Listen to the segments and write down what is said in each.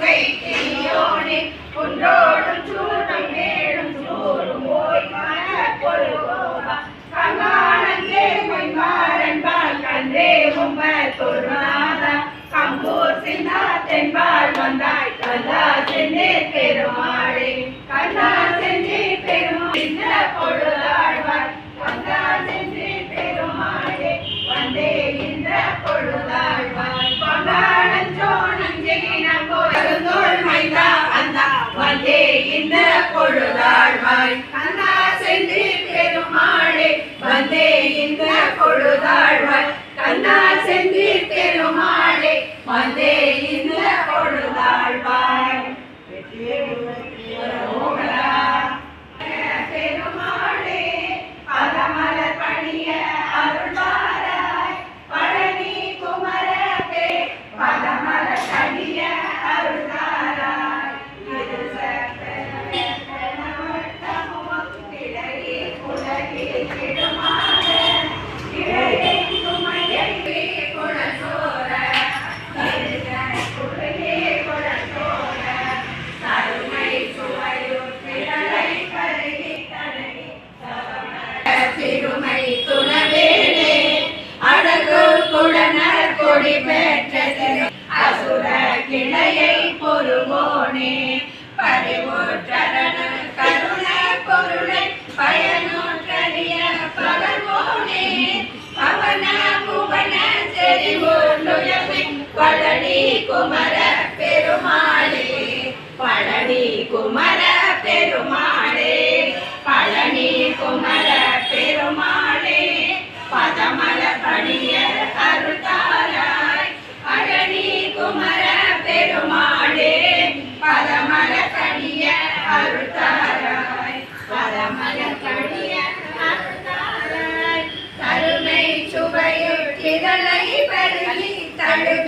மங்கை தீயோனே குன்றோடும் சூரம் மேடும் சூரும் போய் கொள்வோவா கங்கானந்தே பொய் மாறன்பால் கன்றே உம்மர் தொருநாதா கம்பூர் சிந்தாத்தென்பால் வந்தாய் கந்தா சென்னே பெருமா ஆண்டே இந்த பொழுதாழ்வாய். அண்ணா சென்று பெருமாளே வந்தே இந்த பொழுதாழ்வாய். கண்ணா சென்று பெருமாளே வந்தே இந்த பொழுதாழ்வாய். வெற்றியே குமர பெருமாளே பழனி குமர பெருமாளே பழனி குமர பெருமாளே பதமல பணிய அருள்தாராய் பழனி குமர பெருமாளே பதமல பணிய அருள்தாராய் பதமல பணிய அருள்தாராய் கருணை சுவையுள் திரளை பருகி தழுவி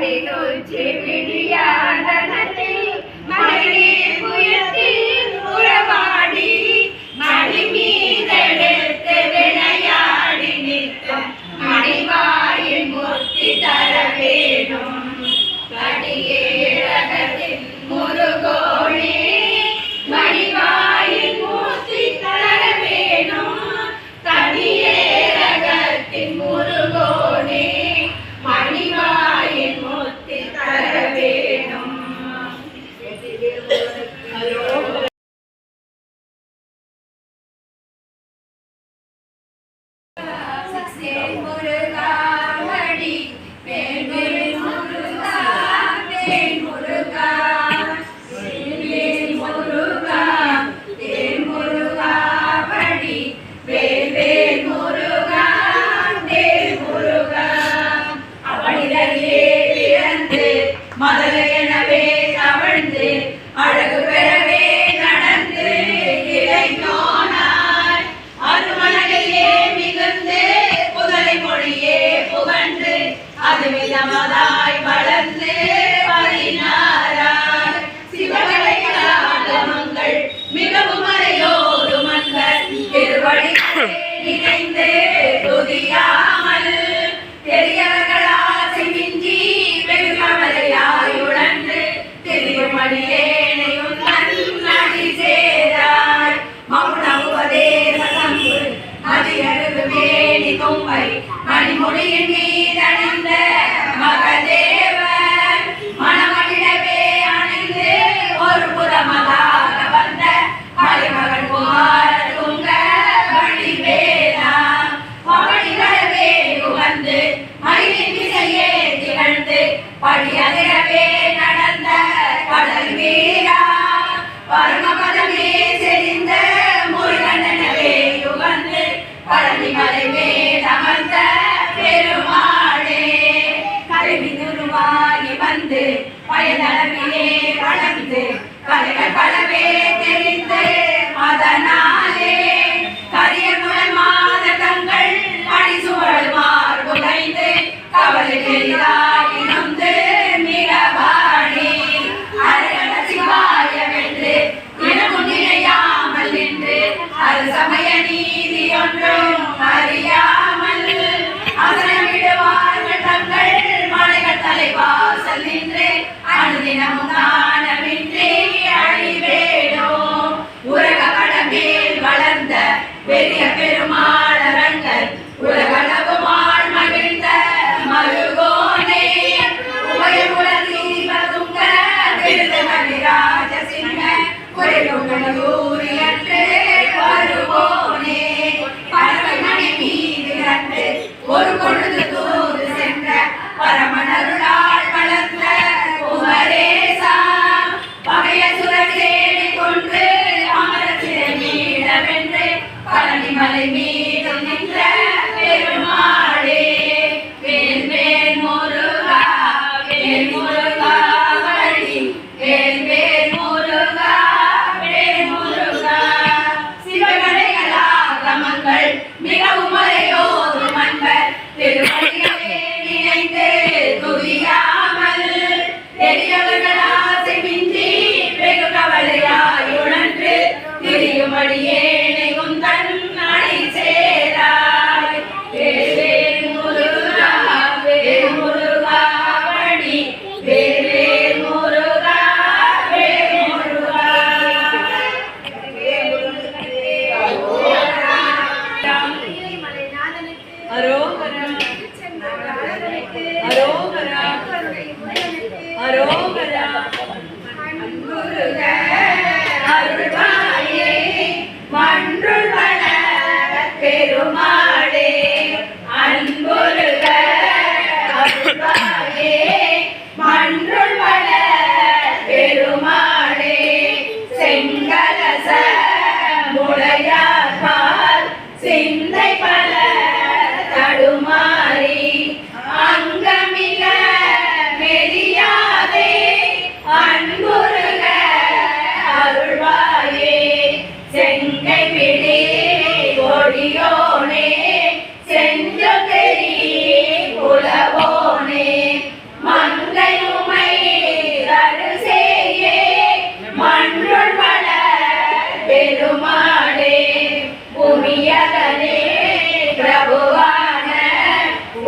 ಕಾಡಿನು ಚಿವಿಳಿಯ கவலை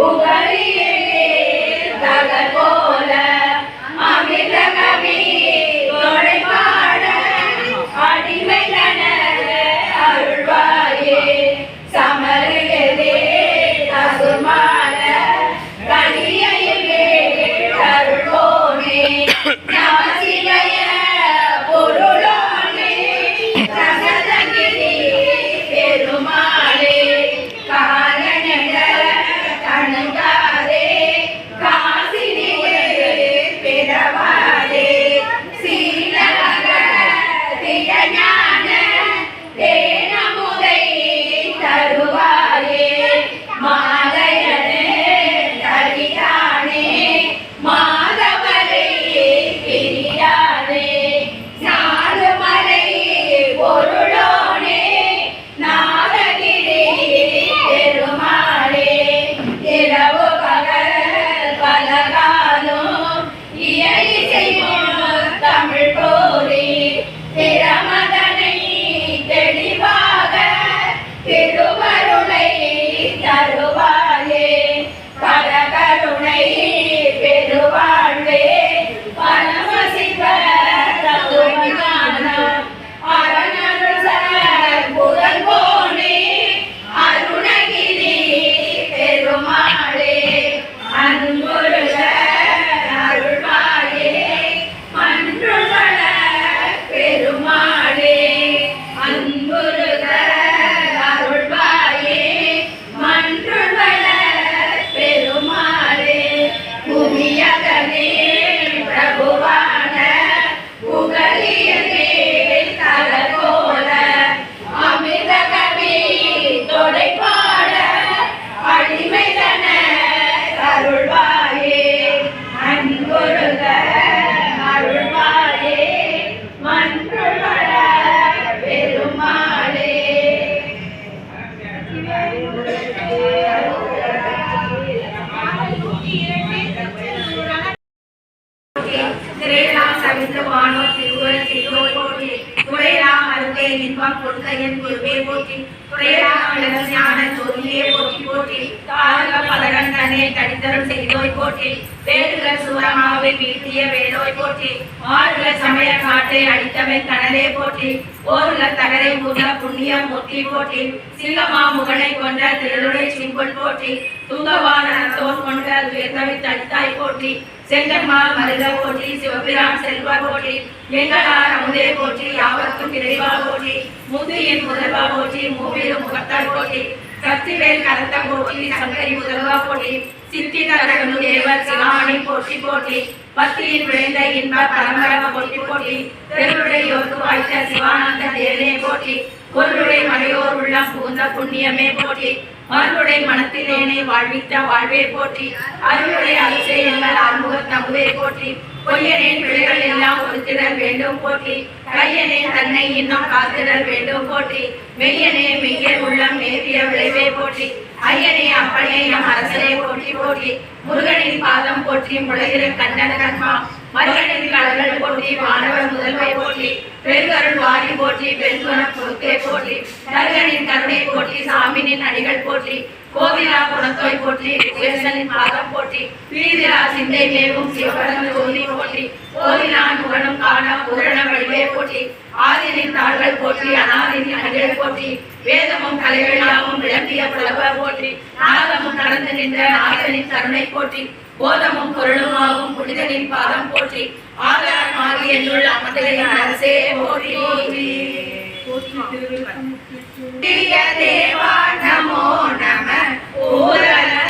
புகழியே தகர் அடிமைதன அருள்வாயே அன்புருக அருள்வாயே மன்றுள பெருமாளே. திரையெல்லாம் சவித்து வானோர் திருவுரை போற்றி. துறையெல்லாம் அருகே இன்பம் கொடுக்கையன் குருவே போற்றி. துறையெல்லாம் ஞான ஜோதியே போற்றி போற்றி தாரக பதகண்டனே தடித்தரும் செய்தோய் போற்றி வேடுகள் சுவரமாவை வீழ்த்திய வேலோய் போற்றி ஆறுல சமய காற்றை அடித்தவன் கடலே போற்றி ஓருல தகரை முக புண்ணிய மூர்த்தி போற்றி சிங்கமா முகனை கொண்ட திருளுடை சிங்கொள் போற்றி துங்கவான தோல் கொண்ட உயர்ந்தவை தடித்தாய் போற்றி செங்கன்மா மருத போற்றி சிவபிரான் செல்வா போற்றி எங்களார் அமுதே போற்றி யாவர்க்கும் இறைவா போற்றி முதுயின் முதல்வா போற்றி மூவிலும் முகத்தாய் போற்றி சக்திவேல் கலந்த போற்றி சங்கரி முதல்வா போற்றி சித்தி தரகனு தேவர் சிவாணி போற்றி போற்றி பக்தியின் விளைந்த இன்ப பரம்பரம போற்றி போற்றி தெருவுடையோர்க்கு வாய்த்த சிவானந்த தேவனே போற்றி பொருளுடைய மலையோர் உள்ளம் புகுந்த புண்ணியமே போற்றி மருளுடைய மனத்திலேனே வாழ்வித்த வாழ்வே போற்றி அருளுடைய அரிசை எங்கள் அறுமுக தமுதே போற்றி பொய்யனேன் காத்திடல் வேண்டும் போற்றி. கையனே தன்னை இன்னும் காத்திடல் வேண்டும் போற்றி. மெய்யனே மெய்யர் உள்ளம் நேரிய விளைவே போற்றி. ஐயனே அப்பனே எம் அரசரே போற்றி போற்றி. முருகனின் பாதம் போற்றி முளைகிற கண்டன கண்மா. மருகனின் கடல்கள் போற்றி மாணவர் முதல்வை போற்றி. பெருகருள் வாரி போற்றி பெருங்குண பொறுத்தே போற்றி. தருகனின் கருணை போற்றி சாமினின் அடிகள் போற்றி. கோவிலா குணத்தோய் போற்றி விசேஷனின் பாதம் போற்றி வீதிலா சிந்தை மேவும் சிவபரம ஜோதி போற்றி கோவிலான் முகனும் காண பூரண வடிவே போற்றி ஆதினின் தாள்கள் போற்றி அனாதினின் அடிகள் போற்றி வேதமும் கலைகள் யாவும் விளம்பிய புலவ போற்றி நாகமும் கடந்து நின்ற நாகனின் கருணை போற்றி போதமும் பொருளுமாகும் புனிதனின் பாதம் போற்றி ஆதாரம் ஆகி என்னுள் அமர்ந்தலின் அரசே போற்றி. பிரிய தேவா நமோ நம ಹೋರಾಟ